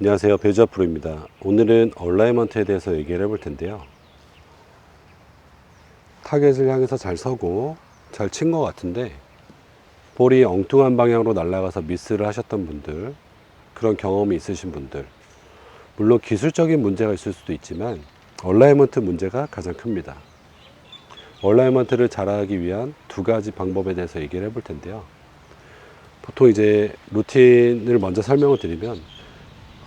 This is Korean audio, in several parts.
안녕하세요. 배주아 프로입니다. 오늘은 얼라이먼트에 대해서 얘기를 해볼 텐데요. 타겟을 향해서 잘 서고 잘 친 것 같은데 볼이 엉뚱한 방향으로 날아가서 미스를 하셨던 분들 그런 경험이 있으신 분들 물론 기술적인 문제가 있을 수도 있지만 얼라이먼트 문제가 가장 큽니다. 얼라이먼트를 잘하기 위한 두 가지 방법에 대해서 얘기를 해볼 텐데요. 보통 이제 루틴을 먼저 설명을 드리면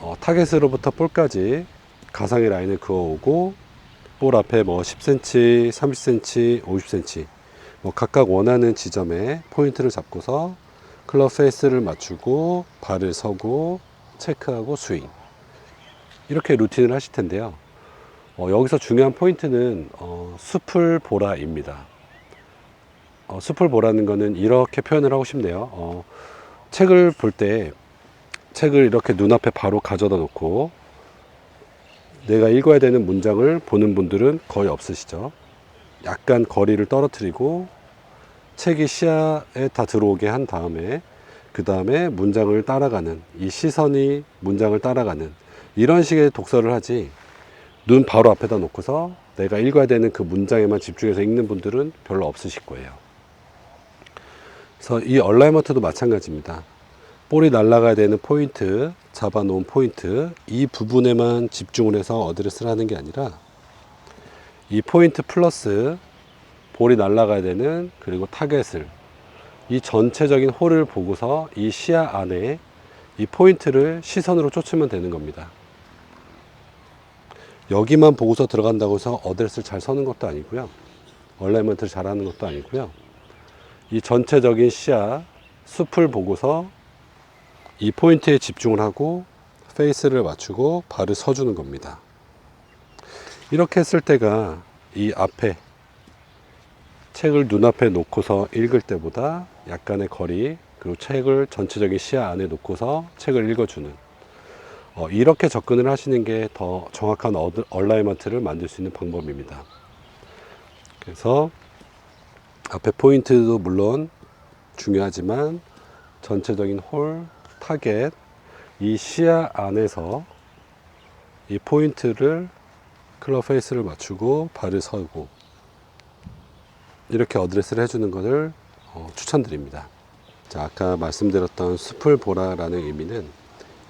어, 타겟으로부터 볼까지 가상의 라인을 그어오고 볼 앞에 뭐 10cm, 30cm, 50cm 뭐 각각 원하는 지점에 포인트를 잡고서 클럽 페이스를 맞추고 발을 서고 체크하고 스윙 이렇게 루틴을 하실 텐데요. 어, 여기서 중요한 포인트는 어, 숲을 보라입니다. 어, 숲을 보라는 거는 이렇게 표현을 하고 싶네요. 어, 책을 볼 때 책을 이렇게 눈앞에 바로 가져다 놓고 내가 읽어야 되는 문장을 보는 분들은 거의 없으시죠. 약간 거리를 떨어뜨리고 책이 시야에 다 들어오게 한 다음에 그 다음에 문장을 따라가는 이 시선이 문장을 따라가는 이런 식의 독서를 하지 눈 바로 앞에다 놓고서 내가 읽어야 되는 그 문장에만 집중해서 읽는 분들은 별로 없으실 거예요. 그래서 이 얼라이먼트도 마찬가지입니다. 볼이 날아가야 되는 포인트, 잡아놓은 포인트, 이 부분에만 집중을 해서 어드레스를 하는 게 아니라 이 포인트 플러스 볼이 날아가야 되는 그리고 타겟을 이 전체적인 홀을 보고서 이 시야 안에 이 포인트를 시선으로 쫓으면 되는 겁니다. 여기만 보고서 들어간다고 해서 어드레스를 잘 서는 것도 아니고요. 얼라이먼트를 잘하는 것도 아니고요. 이 전체적인 시야, 숲을 보고서 이 포인트에 집중을 하고 페이스를 맞추고 발을 서주는 겁니다. 이렇게 했을 때가 이 앞에 책을 눈앞에 놓고서 읽을 때보다 약간의 거리 그리고 책을 전체적인 시야 안에 놓고서 책을 읽어주는 어, 이렇게 접근을 하시는 게 더 정확한 얼라이먼트를 만들 수 있는 방법입니다. 그래서 앞에 포인트도 물론 중요하지만 전체적인 홀, 타겟, 이 시야 안에서 이 포인트를 클럽 페이스를 맞추고 발을 서고 이렇게 어드레스를 해주는 것을 어, 추천드립니다. 자, 아까 말씀드렸던 숲을 보라라는 의미는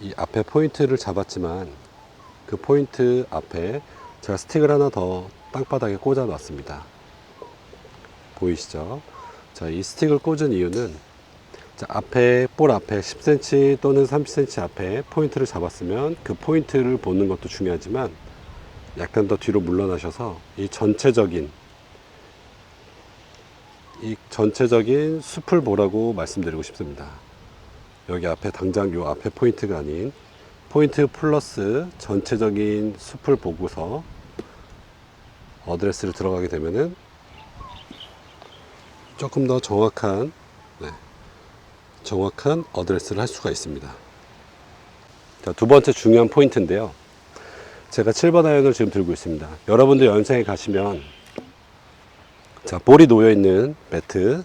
이 앞에 포인트를 잡았지만 그 포인트 앞에 제가 스틱을 하나 더 땅바닥에 꽂아 놨습니다. 보이시죠? 자, 이 스틱을 꽂은 이유는 자, 앞에 볼 앞에 10cm 또는 30cm 앞에 포인트를 잡았으면 그 포인트를 보는 것도 중요하지만 약간 더 뒤로 물러나셔서 이 전체적인 이 전체적인 숲을 보라고 말씀드리고 싶습니다. 여기 앞에 당장 요 앞에 포인트가 아닌 포인트 플러스 전체적인 숲을 보고서 어드레스를 들어가게 되면은 조금 더 정확한 네, 정확한 어드레스를 할 수가 있습니다. 자, 두 번째 중요한 포인트인데요. 제가 7번 아이언을 지금 들고 있습니다. 여러분들 연생에 가시면 자, 볼이 놓여 있는 매트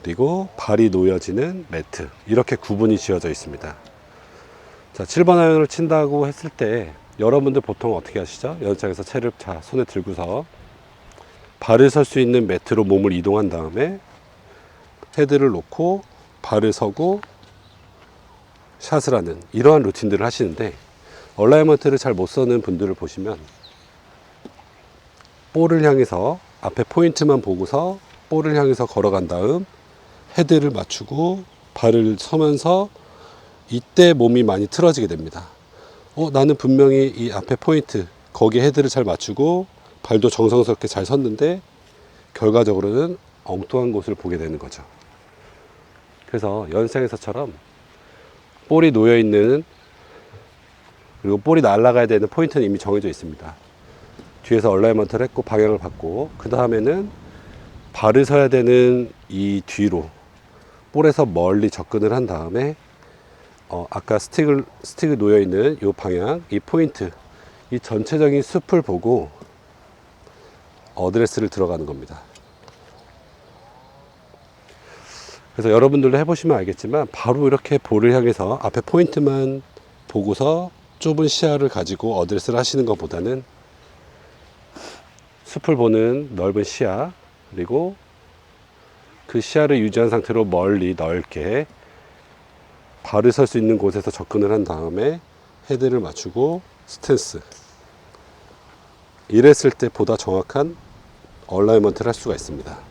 그리고 발이 놓여지는 매트 이렇게 구분이 지어져 있습니다. 자, 7번 아이언을 친다고 했을 때 여러분들 보통 어떻게 하시죠? 연장에서 채를 자, 손에 들고서 발을 설 수 있는 매트로 몸을 이동한 다음에 헤드를 놓고 발을 서고 샷을 하는 이러한 루틴들을 하시는데 얼라이먼트를 잘 못 서는 분들을 보시면 볼을 향해서 앞에 포인트만 보고서 볼을 향해서 걸어간 다음 헤드를 맞추고 발을 서면서 이때 몸이 많이 틀어지게 됩니다. 어, 나는 분명히 이 앞에 포인트, 거기에 헤드를 잘 맞추고 발도 정성스럽게 잘 섰는데 결과적으로는 엉뚱한 곳을 보게 되는 거죠. 그래서 연생에서처럼 볼이 놓여 있는 그리고 볼이 날아가야 되는 포인트는 이미 정해져 있습니다. 뒤에서 얼라이먼트를 했고 방향을 받고 그 다음에는 발을 서야 되는 이 뒤로 볼에서 멀리 접근을 한 다음에 어, 아까 스틱을 스틱이 놓여 있는 이 방향, 이 포인트, 이 전체적인 숲을 보고 어드레스를 들어가는 겁니다. 그래서 여러분들도 해보시면 알겠지만 바로 이렇게 볼을 향해서 앞에 포인트만 보고서 좁은 시야를 가지고 어드레스를 하시는 것보다는 숲을 보는 넓은 시야 그리고 그 시야를 유지한 상태로 멀리 넓게 발을 설 수 있는 곳에서 접근을 한 다음에 헤드를 맞추고 스탠스. 이랬을 때 보다 정확한 얼라이먼트를 할 수가 있습니다